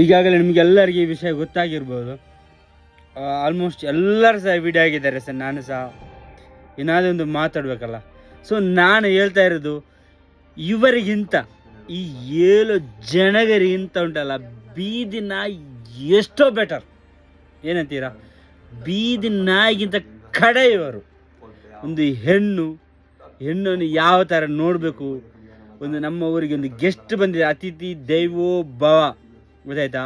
ಈಗಾಗಲೇ ನಿಮಗೆಲ್ಲರಿಗೆ ಈ ವಿಷಯ ಗೊತ್ತಾಗಿರ್ಬೋದು. ಆಲ್ಮೋಸ್ಟ್ ಎಲ್ಲರೂ ಸಹ ವಿಡಿಯೋ ಆಗಿದ್ದಾರೆ ಸರ್, ನಾನು ಸಹ. ಏನಾದರೂ ಒಂದು ಮಾತಾಡಬೇಕಲ್ಲ. ಸೊ ನಾನು ಹೇಳ್ತಾ ಇರೋದು, ಇವರಿಗಿಂತ ಈ ಏಳು ಜನಗರಿಗಿಂತ ಉಂಟಲ್ಲ ಬೀದಿ ನಾಯಿ ಎಷ್ಟೋ ಬೆಟರ್ ಏನಂತೀರಾ? ಬೀದಿ ನಾಯಿಗಿಂತ ಕಡೆ ಇವರು ಒಂದು ಹೆಣ್ಣು, ಹೆಣ್ಣನ್ನು ಯಾವ ಥರ ನೋಡಬೇಕು? ಒಂದು ನಮ್ಮ ಊರಿಗೆ ಒಂದು ಗೆಸ್ಟ್ ಬಂದಿದೆ, ಅತಿಥಿ ದೈವೋ ಭವ. ಗೊತ್ತಾಯ್ತಾ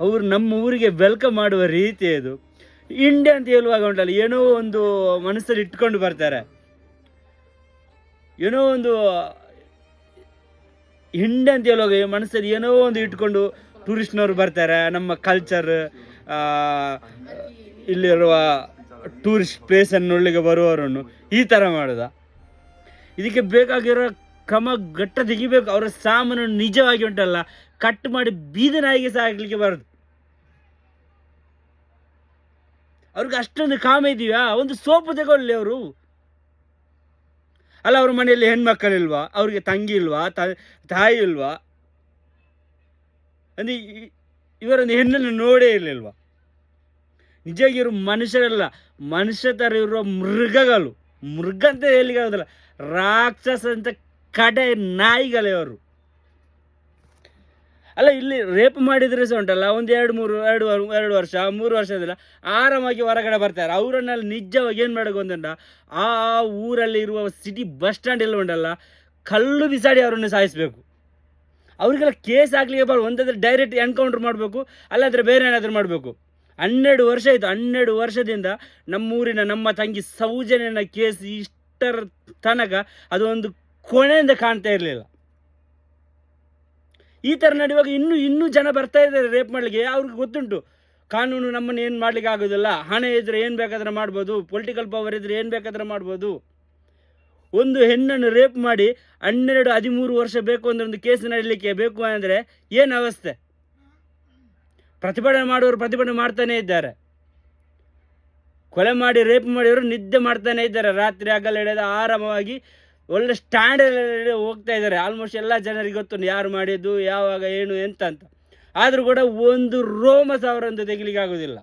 ಅವರು ನಮ್ಮ ಊರಿಗೆ ವೆಲ್ಕಮ್ ಮಾಡುವ ರೀತಿ ಇದು. ಇಂಡಿಯಾ ಅಂತ ಹೇಳುವಾಗ ಉಂಟಲ್ಲ, ಏನೋ ಒಂದು ಮನಸ್ಸಲ್ಲಿ ಇಟ್ಕೊಂಡು ಬರ್ತಾರೆ. ಏನೋ ಒಂದು ಇಂಡಿಯಾ ಅಂತ ಹೇಳುವಾಗ ಮನಸ್ಸಲ್ಲಿ ಏನೋ ಒಂದು ಇಟ್ಕೊಂಡು ಟೂರಿಸ್ಟ್ನವ್ರು ಬರ್ತಾರೆ. ನಮ್ಮ ಕಲ್ಚರ್ ಇಲ್ಲಿರುವ ಟೂರಿಸ್ಟ್ ಪ್ಲೇಸನ್ನು ನೋಡಲಿಕ್ಕೆ ಬರುವವರನ್ನು ಈ ಥರ ಮಾಡೋದ. ಇದಕ್ಕೆ ಬೇಕಾಗಿರೋ ಕ್ರಮ ಗಟ್ಟ ತೆಗಿಬೇಕು, ಅವರ ಸಾಮಾನು ನಿಜವಾಗಿ ಉಂಟಲ್ಲ ಕಟ್ ಮಾಡಿ ಬೀದಿ ನಾಯಿಗೆ ಸಹ ಬರೋದು. ಅವ್ರಿಗೆ ಅಷ್ಟೊಂದು ಕಾಮ ಇದೆಯಾ? ಒಂದು ಸೋಪು ತಗೊಳ್ಳಿ ಅವರು. ಅಲ್ಲ, ಅವ್ರ ಮನೆಯಲ್ಲಿ ಹೆಣ್ಮಕ್ಕಳಿಲ್ವಾ ಅವ್ರಿಗೆ ತಂಗಿ ಇಲ್ವಾ? ತಾಯಿ ಇಲ್ವಾ? ಅಂದ್ರೆ ಇವರೊಂದು ಹೆಣ್ಣನ್ನು ನೋಡೇ ಇರಲಿಲ್ವಾ? ನಿಜವಾಗಿ ಇವರು ಮನುಷ್ಯರಲ್ಲ ಮನುಷ್ಯ ಥರ ಇರುವ ಮೃಗಗಳು. ಮೃಗ ಅಂತ ಹೇಳಿಕ್ಕೆ ಆಗೋದಿಲ್ಲ. ರಾಕ್ಷಸ ಅಂತ ಕಡೆ ನಾಯಿಗಳೇ ಅವರು ಅಲ್ಲ, ಇಲ್ಲಿ ರೇಪ್ ಮಾಡಿದ್ರೆ ಸಹ ಉಂಟಲ್ಲ, ಒಂದು ಎರಡು ಮೂರು, ಎರಡು ಎರಡು ವರ್ಷ, ಮೂರು ವರ್ಷದಿಲ್ಲ ಆರಾಮಾಗಿ ಹೊರಗಡೆ ಬರ್ತಾರೆ. ಅವರನ್ನೆಲ್ಲ ನಿಜವಾಗಿ ಏನು ಮಾಡೋಕೆ ಒಂದುಂಟ ಆ ಊರಲ್ಲಿ ಇರುವ ಸಿಟಿ ಬಸ್ ಸ್ಟ್ಯಾಂಡ್ ಎಲ್ಲ ಉಂಟಲ್ಲ, ಕಲ್ಲು ಬಿಸಾಡಿ ಅವರನ್ನು ಸಾಯಿಸಬೇಕು. ಅವರಿಗೆಲ್ಲ ಕೇಸ್ ಆಗಲಿಕ್ಕೆ ಬರೋ ಒಂದಾದ್ರೆ ಡೈರೆಕ್ಟ್ ಎನ್ಕೌಂಟ್ರ್ ಮಾಡಬೇಕು, ಅಲ್ಲಾದರೆ ಬೇರೆ ಏನಾದರೂ ಮಾಡಬೇಕು. ಹನ್ನೆರಡು ವರ್ಷ ಆಯಿತು, ಹನ್ನೆರಡು ವರ್ಷದಿಂದ ನಮ್ಮೂರಿನ ನಮ್ಮ ತಂಗಿ ಸೌಜನ್ಯನ ಕೇಸ್ ಇಷ್ಟರ ತನಕ ಅದು ಒಂದು ಕೊನೆಯಿಂದ ಕಾಣ್ತಾ ಇರಲಿಲ್ಲ. ಈ ಥರ ನಡೆಯುವಾಗ ಇನ್ನೂ ಇನ್ನೂ ಜನ ಬರ್ತಾ ಇದ್ದಾರೆ ರೇಪ್ ಮಾಡಲಿಕ್ಕೆ. ಅವ್ರಿಗೆ ಗೊತ್ತುಂಟು, ಕಾನೂನು ನಮ್ಮನ್ನು ಏನು ಮಾಡಲಿಕ್ಕೆ ಆಗೋದಿಲ್ಲ. ಹಣ ಇದ್ದರೆ ಏನು ಬೇಕಾದ್ರೆ ಮಾಡ್ಬೋದು ಪೊಲಿಟಿಕಲ್ ಪವರ್ ಇದ್ದರೆ ಏನು ಬೇಕಾದ್ರೆ ಮಾಡ್ಬೋದು. ಒಂದು ಹೆಣ್ಣನ್ನು ರೇಪ್ ಮಾಡಿ ಹನ್ನೆರಡು, ಹದಿಮೂರು ವರ್ಷ ಬೇಕು ಅಂದ್ರೆ ಒಂದು ಕೇಸ್ ನಡೀಲಿಕ್ಕೆ ಬೇಕು ಅಂದರೆ ಏನು ಅವಸ್ಥೆ? ಪ್ರತಿಭಟನೆ ಮಾಡುವವರು ಪ್ರತಿಭಟನೆ ಮಾಡ್ತಾನೇ ಇದ್ದಾರೆ. ಕೊಲೆ ಮಾಡಿ ರೇಪ್ ಮಾಡಿದವರು ನಿದ್ದೆ ಮಾಡ್ತಾನೆ ಇದ್ದಾರೆ. ರಾತ್ರಿ ಹಗಲು ಹಿಡಿದು ಆರಾಮವಾಗಿ ಒಳ್ಳೆ ಸ್ಟ್ಯಾಂಡರ್ಡ್ ಹೋಗ್ತಾ ಇದ್ದಾರೆ. ಆಲ್ಮೋಸ್ಟ್ ಎಲ್ಲ ಜನರಿಗೆ ಗೊತ್ತು ಯಾರು ಮಾಡಿದ್ದು, ಯಾವಾಗ, ಏನು, ಎಂತ ಅಂತ. ಆದರೂ ಕೂಡ ಒಂದು ರೋಮ ಸಾವಿರಂತ ತೆಗಿಲಿಕ್ಕೆ ಆಗೋದಿಲ್ಲ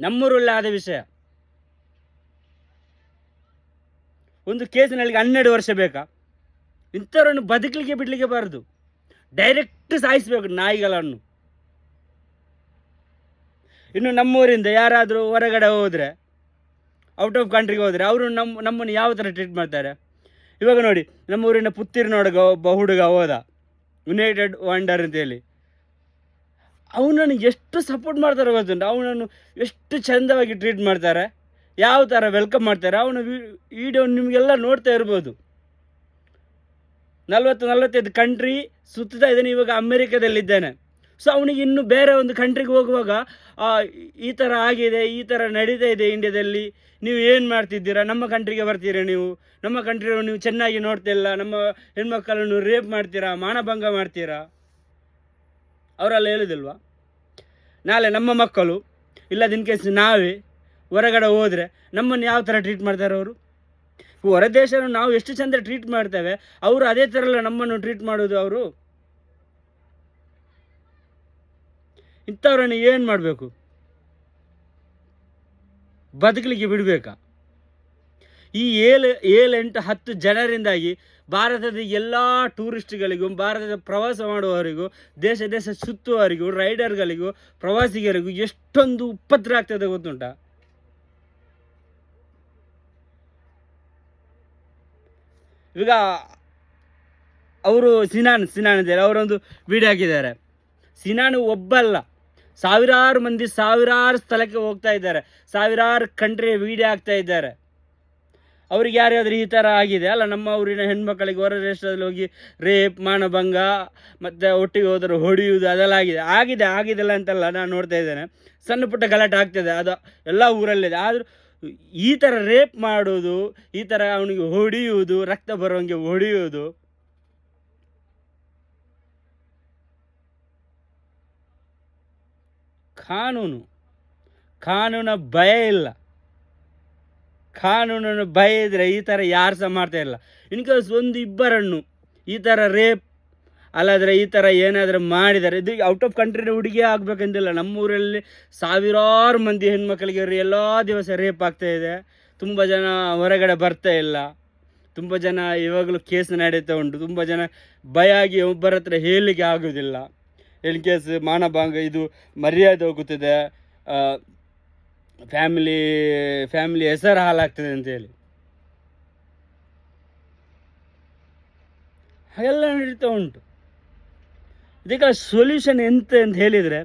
ನಮ್ಮೂರಲ್ಲಿ ಆದ ವಿಷಯ. ಒಂದು ಕೇಸಿನಲ್ಲಿ ಹನ್ನೆರಡು ವರ್ಷ ಬೇಕಾ? ಇಂಥವ್ರನ್ನು ಬದುಕಲಿಕ್ಕೆ ಬಿಡಲಿಕ್ಕೆ ಬಾರದು. ಡೈರೆಕ್ಟ್ ಸಾಯಿಸಬೇಕು ನಾಯಿಗಳನ್ನು. ಇನ್ನು ನಮ್ಮೂರಿಂದ ಯಾರಾದರೂ ಹೊರಗಡೆ ಹೋದರೆ ಔಟ್ ಆಫ್ ಕಂಟ್ರಿಗೆ ಹೋದರೆ ಅವರು ನಮ್ಮ ನಮ್ಮನ್ನು ಯಾವ ಥರ ಟ್ರೀಟ್ ಮಾಡ್ತಾರೆ? ಇವಾಗ ನೋಡಿ ನಮ್ಮೂರಿನ ಪುತ್ತೂರಿನೊಳಗೆ ಒಬ್ಬ ಹುಡುಗ ಹೋದ. ಯುನೈಟೆಡ್ ವಂಡರ್ ಅಂತೇಳಿ ಅವನನ್ನು ಎಷ್ಟು ಸಪೋರ್ಟ್ ಮಾಡ್ತಾರೆ ಗೊತ್ತುಂಟು? ಅವನನ್ನು ಎಷ್ಟು ಚಂದವಾಗಿ ಟ್ರೀಟ್ ಮಾಡ್ತಾರೆ? ಯಾವ ಥರ ವೆಲ್ಕಮ್ ಮಾಡ್ತಾರೆ? ಅವನ ವಿಡಿಯೋ ನಿಮಗೆಲ್ಲ ನೋಡ್ತಾ ಇರ್ಬೋದು. ನಲ್ವತ್ತು ನಲ್ವತ್ತೈದು ಕಂಟ್ರಿ ಸುತ್ತಾ ಇದ್ದಾನೆ, ಇವಾಗ ಅಮೆರಿಕದಲ್ಲಿದ್ದಾನೆ ಸೊ ಅವನಿಗೆ ಇನ್ನು ಬೇರೆ ಒಂದು ಕಂಟ್ರಿಗೆ ಹೋಗುವಾಗ ಈ ಥರ ಆಗಿದೆ, ಈ ಥರ ನಡೀತಾ ಇದೆ ಇಂಡಿಯಾದಲ್ಲಿ ನೀವು ಏನು ಮಾಡ್ತಿದ್ದೀರಾ? ನಮ್ಮ ಕಂಟ್ರಿಗೆ ಬರ್ತೀರಾ ನೀವು? ನಮ್ಮ ಕಂಟ್ರಿ ನೀವು ಚೆನ್ನಾಗಿ ನೋಡ್ತಿಲ್ಲ ನಮ್ಮ ಹೆಣ್ಮಕ್ಕಳನ್ನು ರೇಪ್ ಮಾಡ್ತೀರಾ? ಮಾನಭಂಗ ಮಾಡ್ತೀರಾ? ಅವರೆಲ್ಲ ಹೇಳುದಿಲ್ವಾ ನಾಳೆ ನಮ್ಮ ಮಕ್ಕಳು ಇಲ್ಲ ಇನ್ ಕೇಸ್ ನಾವೇ ಹೊರಗಡೆ ಹೋದರೆ, ನಮ್ಮನ್ನು ಯಾವ ಥರ ಟ್ರೀಟ್ ಮಾಡ್ತಾರೆ ಅವರು? ಹೊರ ನಾವು ಎಷ್ಟು ಚಂದ ಟ್ರೀಟ್ ಮಾಡ್ತೇವೆ, ಅವರು ಅದೇ ಥರ ನಮ್ಮನ್ನು ಟ್ರೀಟ್ ಮಾಡೋದು ಅವರು? ಇಂಥವ್ರನ್ನು ಏನು ಮಾಡಬೇಕು? ಬದುಕಲಿಕ್ಕೆ ಬಿಡಬೇಕಾ? ಈ ಏಳು ಏಳು ಎಂಟು ಹತ್ತು ಜನರಿಂದಾಗಿ ಭಾರತದ ಎಲ್ಲ ಟೂರಿಸ್ಟ್ಗಳಿಗೂ, ಭಾರತದ ಪ್ರವಾಸ ಮಾಡುವವರಿಗೂ, ದೇಶ ದೇಶ ಸುತ್ತುವವರಿಗೂ, ರೈಡರ್ಗಳಿಗೂ, ಪ್ರವಾಸಿಗರಿಗೂ ಎಷ್ಟೊಂದು ಉಪದ್ರ ಆಗ್ತದೆ ಗೊತ್ತುಂಟ? ಈಗ ಅವರು ಸಿನಾನ್ ಸಿನಾನ್ ಇದ್ದಾರೆ ಅವರೊಂದು ವಿಡಿಯೋ ಹಾಕಿದ್ದಾರೆ. ಸಿನಾನು ಒಬ್ಬಲ್ಲ. ಸಾವಿರಾರು ಮಂದಿ ಸಾವಿರಾರು ಸ್ಥಳಕ್ಕೆ ಹೋಗ್ತಾ ಇದ್ದಾರೆ. ಸಾವಿರಾರು ಕಂಟ್ರಿ ವೀಡಿಯೋ ಆಗ್ತಾ ಇದ್ದಾರೆ. ಅವ್ರಿಗೆ ಯಾರ್ಯಾದ್ರೂ ಈ ಥರ ಆಗಿದೆ? ಅಲ್ಲ, ನಮ್ಮ ಊರಿನ ಹೆಣ್ಮಕ್ಕಳಿಗೆ ಹೊರ ದೇಶದಲ್ಲಿ ಹೋಗಿ ರೇಪ್, ಮಾನಭಂಗ, ಮತ್ತು ಒಟ್ಟಿಗೆ ಹೋದರೆ ಹೊಡೆಯುವುದು ಅದೆಲ್ಲ ಆಗಿದೆ. ಆಗಿದೆ, ಆಗಿದೆಲ್ಲ ಅಂತಲ್ಲ ನಾನು ನೋಡ್ತಾ ಇದ್ದೇನೆ. ಸಣ್ಣ ಪುಟ್ಟ ಗಲಾಟೆ ಆಗ್ತದೆ. ಅದು ಎಲ್ಲ ಊರಲ್ಲಿದೆ. ಆದರೂ ಈ ಥರ ರೇಪ್ ಮಾಡೋದು ಈ ಥರ ಅವನಿಗೆ ಹೊಡೆಯುವುದು, ರಕ್ತ ಬರೋಂಗೆ ಹೊಡೆಯುವುದು ಕಾನೂನು. ಕಾನೂನ ಭಯ ಇಲ್ಲ. ಕಾನೂನನ್ನು ಭಯ ಇದ್ದರೆ ಈ ಥರ ಯಾರು ಸಹ ಮಾಡ್ತಾ ಇಲ್ಲ ಇನ್ಕೇಸ್ ಒಂದು ಇಬ್ಬರನ್ನು ಈ ಥರ ರೇಪ್ ಅಲ್ಲಾದರೆ ಈ ಥರ ಏನಾದರೂ ಮಾಡಿದ್ದಾರೆ ಇದು ಔಟ್ ಆಫ್ ಕಂಟ್ರಿನ ಹುಡುಗಿ ಆಗಬೇಕಂತಿಲ್ಲ ನಮ್ಮೂರಲ್ಲಿ ಸಾವಿರಾರು ಮಂದಿ ಹೆಣ್ಮಕ್ಳಿಗೆ ಎಲ್ಲ ದಿವಸ ರೇಪ್ ಆಗ್ತಾ ಇದೆ. ತುಂಬ ಜನ ಹೊರಗಡೆ ಬರ್ತಾ ಇಲ್ಲ. ತುಂಬ ಜನ ಇವಾಗಲೂ ಕೇಸ್ ನಡೀತಾ ಉಂಟು. ತುಂಬ ಜನ ಭಯ ಆಗಿ ಒಬ್ಬರ ಹತ್ರ ಹೇಳಲಿಕ್ಕೆ ಆಗೋದಿಲ್ಲ. ಕೇಸ್ ಮಾನಭಂಗ ಇದು ಮರ್ಯಾದೆ ಹೋಗುತ್ತದೆ. ಫ್ಯಾಮಿಲಿ ಫ್ಯಾಮಿಲಿ ಹೆಸರು ಹಾಳಾಗ್ತದೆ ಅಂತೇಳಿ ಹಾಗೆಲ್ಲ ನಡೀತಾ ಉಂಟು. ಇದಕ್ಕೆ ಸೊಲ್ಯೂಷನ್ ಎಂತ ಅಂತ ಹೇಳಿದರೆ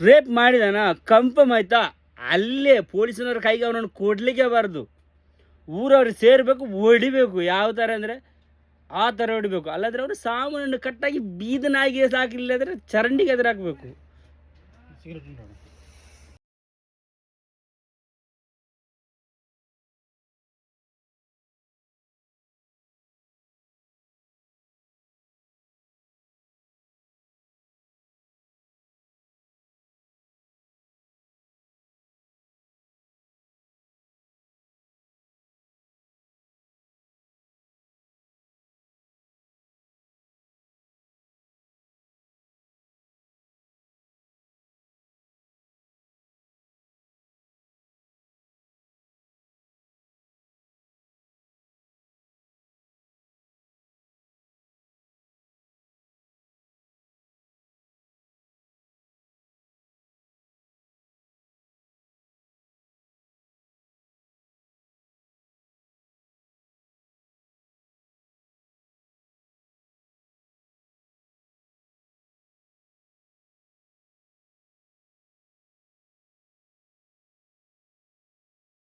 ರೇಪ್ ಮಾಡಿದಾನ ಕಂಫರ್ಮ್ ಆಯ್ತಾ? ಅಲ್ಲೇ ಪೊಲೀಸನವ್ರ ಕೈಗೆ ಅವನನ್ನು ಕೊಡಲಿಕ್ಕೆ ಬಾರ್ದು. ಊರವ್ರಿಗೆ ಸೇರಬೇಕು ಹೊಡಿಬೇಕು ಯಾವ ಥರ ಅಂದರೆ ಆ ಥರ ಹೊಡಿಬೇಕು. ಅಲ್ಲಾದ್ರೆ ಅವರು ಸಾಮಾನನ್ನು ಕಟ್ಟಾಗಿ ಬೀದನಾಗಿ ಸಾಕಿಲ್ಲ ಅಂದರೆ ಚರಂಡಿಗೆ ಎದುರಾಕಬೇಕು.